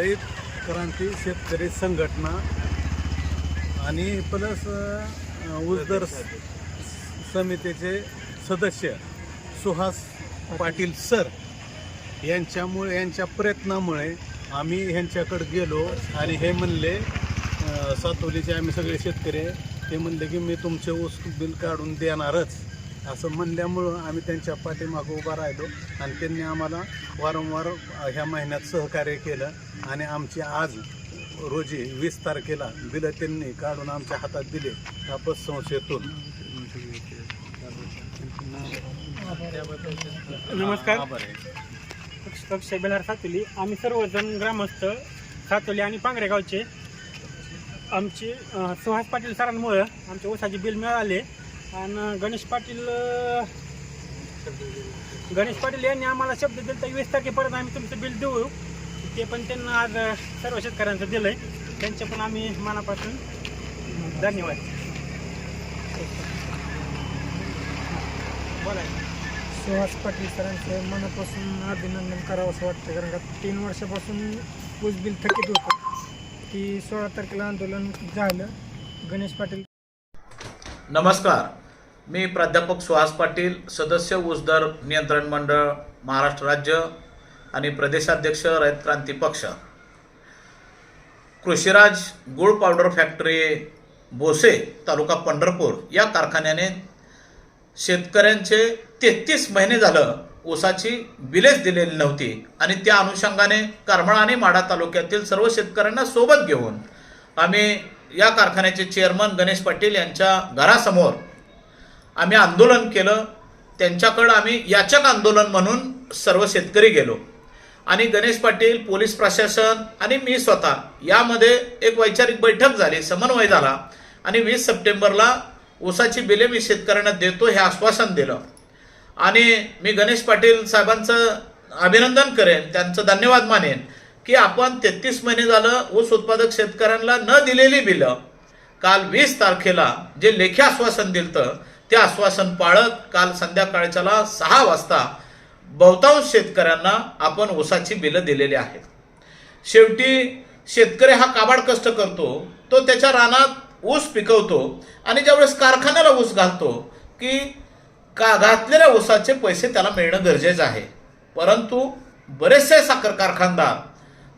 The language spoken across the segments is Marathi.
रयत क्रांती शेतकरी संघटना आणि प्लस उजदर समितीचे सदस्य सुहास पाटील सर यांच्यामुळे यांच्या प्रयत्नामुळे आम्ही ह्यांच्याकडे गेलो आणि हे म्हणले सातोलीचे आम्ही सगळे शेतकरी ते म्हणले की मी तुमचे ऊस बिल काढून देणारच. असं म्हणल्यामुळं आम्ही त्यांच्या पाठीमागं उभा राहिलो. आणि त्यांनी आम्हाला वारंवार ह्या महिन्यात सहकार्य केलं. आणि आमची आज रोजी वीस तारखेला बिलं त्यांनी काढून आमच्या हातात दिले त्या पतसंस्थेतून. नमस्कार. आभार आहे. अक्षय बेलार सातोली. आम्ही सर्वजण ग्रामस्थ सातोली आणि पांगरे गावचे. आमची सुहास पाटील सरांमुळं आमच्या ऊसाचे बिल मिळाले. आणि गणेश पाटील गणेश पाटील यांनी आम्हाला शब्द दिला तर वीस तारखेपर्यंत आम्ही तुमचं बिल देऊ. ते पण त्यांना आज सर्व शेतकऱ्यांचं दिलं आहे त्यांचे पण आम्ही मनापासून धन्यवाद. बोला. सुहास पाटील सरांचं मनापासून अभिनंदन करावं असं वाटतं कारण का तीन वर्षापासून ऊस बिल थकीत होतं. की सोळा तारखेला आंदोलन झालं. गणेश पाटील नमस्कार. मी प्राध्यापक सुहास पाटील सदस्य ऊसदर नियंत्रण मंडळ महाराष्ट्र राज्य आणि प्रदेशाध्यक्ष रयत क्रांती पक्ष. कृषीराज गुळ पावडर फॅक्टरी बोसे तालुका पंढरपूर या कारखान्याने शेतकऱ्यांचे तेहतीस महिने झालं ऊसाची बिलेच दिलेली नव्हती आणि त्या अनुषंगाने करमाळा आणि माढा तालुक्यातील सर्व शेतकऱ्यांना सोबत घेऊन आम्ही या कारखान्याचे चेअरमन गणेश पाटील यांच्या घरासमोर आम्ही आंदोलन केलं त्यांच्याकडं आम्ही याचक आंदोलन म्हणून सर्व शेतकरी गेलो. आणि गणेश पाटील पोलीस प्रशासन आणि मी स्वतः यामध्ये एक वैचारिक बैठक झाली समन्वय झाला. आणि वीस सप्टेंबरला ऊसाची बिले मी शेतकऱ्यांना देतो हे आश्वासन दिलं. आणि मी गणेश पाटील साहेबांचं अभिनंदन करेन त्यांचं धन्यवाद मानेन की आपण तेहतीस महिने झालं ऊस उत्पादक शेतकऱ्यांना न दिलेली बिलं. काल वीस तारखेला जे लेखी आश्वासन दिलं ते आश्वासन पाळत काल संध्याकाळच्याला सहा वाजता बहुतांश शेतकऱ्यांना आपण ऊसाची बिलं दिलेली आहेत. शेवटी शेतकरी हा काबाड कष्ट करतो तो त्याच्या रानात ऊस पिकवतो आणि ज्यावेळेस कारखान्याला ऊस घालतो की का घातलेल्या ऊसाचे पैसे त्याला मिळणं गरजेचं आहे. परंतु बरेचसे साखर कारखानदार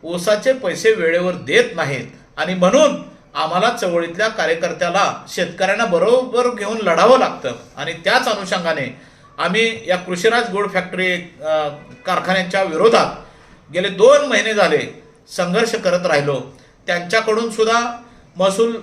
ऊसाचे पैसे वेळेवर देत नाहीत आणि म्हणून आम्हाला चवळीतल्या कार्यकर्त्याला शेतकऱ्यांना बरोबर घेऊन लढावं लागतं. आणि त्याच अनुषंगाने आम्ही या कृषीराज गोड फॅक्टरी कारखान्यांच्या विरोधात गेले दोन महिने झाले संघर्ष करत राहिलो. त्यांच्याकडून सुद्धा महसूल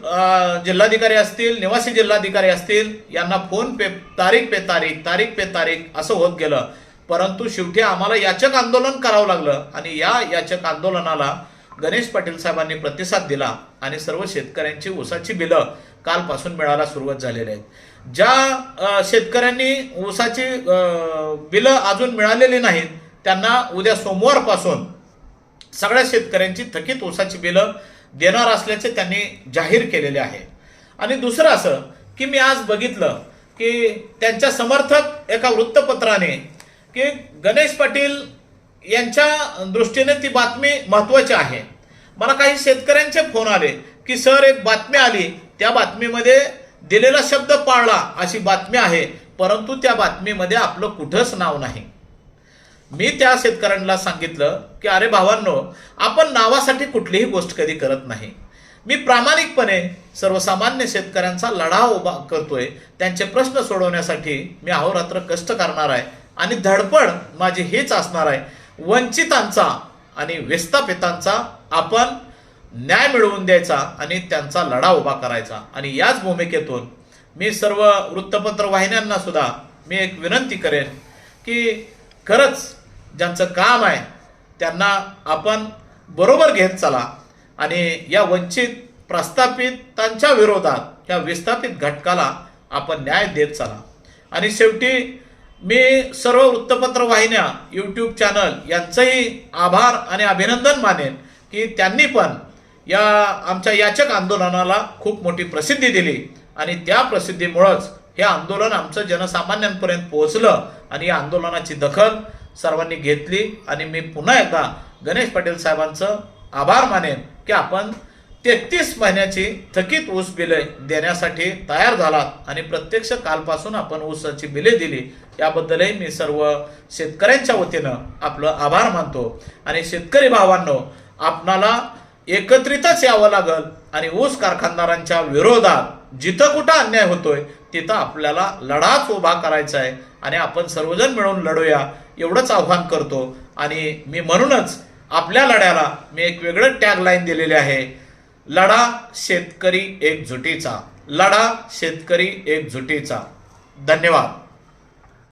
जिल्हाधिकारी असतील निवासी जिल्हाधिकारी असतील यांना फोन पे तारीख पे तारीख तारीख पे तारीख असं होत गेलं. परंतु शेवटी आम्हाला याचक आंदोलन करावं लागलं आणि या याचक आंदोलनाला गणेश पाटील साहेबांनी प्रतिसाद दिला आणि सर्व शेतकऱ्यांची ऊसाची बिलं कालपासून मिळायला सुरुवात झालेली आहेत. ज्या शेतकऱ्यांनी ऊसाची बिलं अजून मिळालेली नाहीत त्यांना उद्या सोमवारपासून सगळ्या शेतकऱ्यांची थकीत ऊसाची बिलं देणार असल्याचे त्यांनी जाहीर केलेले आहे. आणि दुसरं असं की मी आज बघितलं की त्यांच्या समर्थक एका वृत्तपत्राने की गणेश पाटील यांच्या दृष्टीने ती बातमी महत्वाची आहे. मला काही शेतकऱ्यांचे फोन आले की सर एक बातमी आली. त्या बातमीमध्ये दिलेला शब्द पाळला अशी बातमी आहे परंतु त्या बातमीमध्ये आपलं कुठंच नाव नाही. मी त्या शेतकऱ्यांना सांगितलं की अरे भावांनो आपण नावासाठी कुठलीही गोष्ट कधी करत नाही. मी प्रामाणिकपणे सर्वसामान्य शेतकऱ्यांचा लढा उभा करतोय. त्यांचे प्रश्न सोडवण्यासाठी मी अहोरात्र कष्ट करणार आहे आणि धडपड माझी हेच असणार आहे. वंचितांचा आणि विस्थापितांचा आपण न्याय मिळवून द्यायचा आणि त्यांचा लढा उभा करायचा. आणि याच भूमिकेतून मी सर्व वृत्तपत्र वाहिन्यांना सुद्धा मी एक विनंती करेन की खरंच ज्यांचं काम आहे त्यांना आपण बरोबर घेत चला आणि या वंचित प्रस्थापितांच्या विरोधात या विस्थापित घटकाला आपण न्याय देत चला. आणि शेवटी मी सर्व वृत्तपत्र वाहिन्या यूट्यूब चॅनल यांचंही आभार आणि अभिनंदन मानेन की त्यांनी पण या आमच्या याचक आंदोलनाला खूप मोठी प्रसिद्धी दिली. आणि त्या प्रसिद्धीमुळंच हे आंदोलन आमचं जनसामान्यांपर्यंत पोहोचलं आणि या आंदोलनाची दखल सर्वांनी घेतली. आणि मी पुन्हा एकदा गणेश पाटील साहेबांचं आभार मानेन की आपण तेहतीस महिन्याची थकीत ऊस बिले देण्यासाठी तयार झालात आणि प्रत्यक्ष कालपासून आपण ऊसाची बिले दिली याबद्दलही मी सर्व शेतकऱ्यांच्या वतीनं आपलं आभार मानतो. आणि शेतकरी भावांनो आपणाला एकत्रितच यावं लागल आणि ऊस कारखानदारांच्या विरोधात जिथं कुठं अन्याय होतोय तिथं आपल्याला लढाच उभा करायचा आहे आणि आपण सर्वजण मिळून लढूया एवढंच आव्हान करतो. आणि मी म्हणूनच आपल्या लढ्याला मी एक वेगळं टॅगलाईन दिलेले आहे. लढा शेतकरी एकजुटीचा. लढा शेतकरी एकजुटीचा. धन्यवाद.